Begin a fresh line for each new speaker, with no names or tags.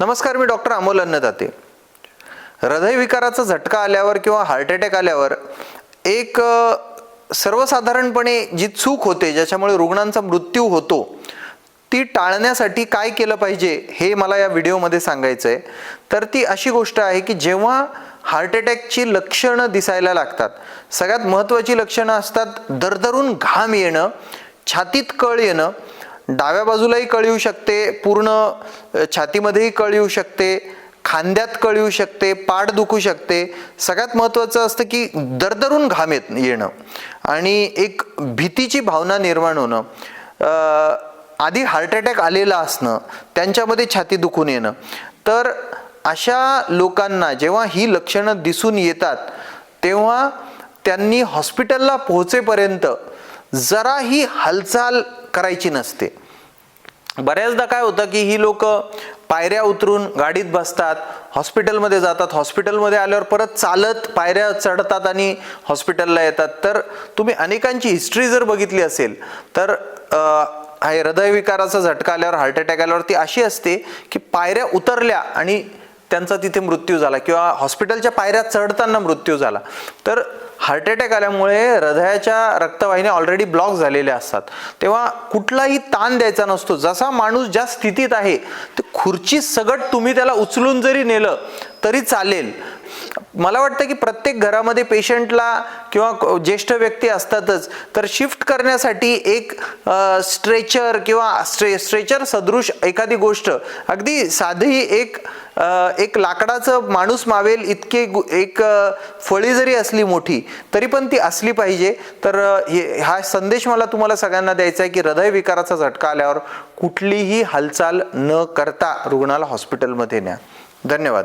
नमस्कार मी डॉक्टर अमोल अन्नदाते. हृदयविकाराचा झटका आल्यावर किंवा हार्ट अटॅक आल्यावर एक सर्वसाधारणपणे जी चूक होते ज्याच्यामुळे रुग्णांचा मृत्यू होतो ती टाळण्यासाठी काय केलं पाहिजे हे मला या व्हिडिओमध्ये सांगायचं आहे तर ती अशी गोष्ट आहे की जेव्हा हार्ट अटॅकची लक्षणं दिसायला लागतात सगळ्यात महत्त्वाची लक्षणं असतात दरदरून घाम येणं छातीत कळ येणं डाव्या बाजूलाही कळ येऊ शकते पूर्ण छातीमध्येही कळ येऊ शकते खांद्यात कळ येऊ शकते पाठ दुखू शकते. सगळ्यात महत्त्वाचं असतं की दरदरून घाम येत येणं आणि एक भीतीची भावना निर्माण होणं. आधी हार्ट अटॅक आलेला असणं त्यांच्यामध्ये छाती दुखून येणं. तर अशा लोकांना जेव्हा ही लक्षणं दिसून येतात तेव्हा त्यांनी हॉस्पिटलला पोहोचेपर्यंत जराही हालचाल करायची नसते. बऱ्याचदा काय होतं की ही लोक पायऱ्या उतरून गाडीत बसतात हॉस्पिटलमध्ये जातात हॉस्पिटलमध्ये आल्यावर परत चालत पायऱ्या चढतात आणि हॉस्पिटलला येतात. तर तुम्ही अनेकांची हिस्ट्री जर बघितली असेल तर आहे हृदयविकाराचा झटका आल्यावर हार्ट अटॅक आल्यावर ती अशी असते की पायऱ्या उतरल्या आणि त्यांचा तिथे मृत्यू झाला किंवा हॉस्पिटलच्या पायऱ्या चढताना मृत्यू झाला. तर हार्ट अटॅक आल्यामुळे हृदयाच्या रक्तवाहिन्या ऑलरेडी ब्लॉक झालेल्या असतात. तेव्हा कुठलाही ताण द्यायचा नसतो. जसा माणूस ज्या स्थितीत आहे ते खुर्ची सगट तुम्ही त्याला उचलून जरी नेलं तरी चालेल. मला वाटतं की प्रत्येक घरामध्ये पेशंटला किंवा ज्येष्ठ व्यक्ती असतातच तर शिफ्ट करण्यासाठी एक स्ट्रेचर किंवा स्ट्रे स्ट्रेचर सदृश एखादी गोष्ट अगदी साधी एक एक लाकडाचं माणूस मावेल इतके एक फळी जरी असली मोठी तरी पण ती असली पाहिजे. तर हा संदेश मला तुम्हाला सगळ्यांना द्यायचा आहे की हृदयविकाराचा झटका आल्यावर कुठलीही हालचाल न करता रुग्णाला हॉस्पिटलमध्ये न्या. धन्यवाद.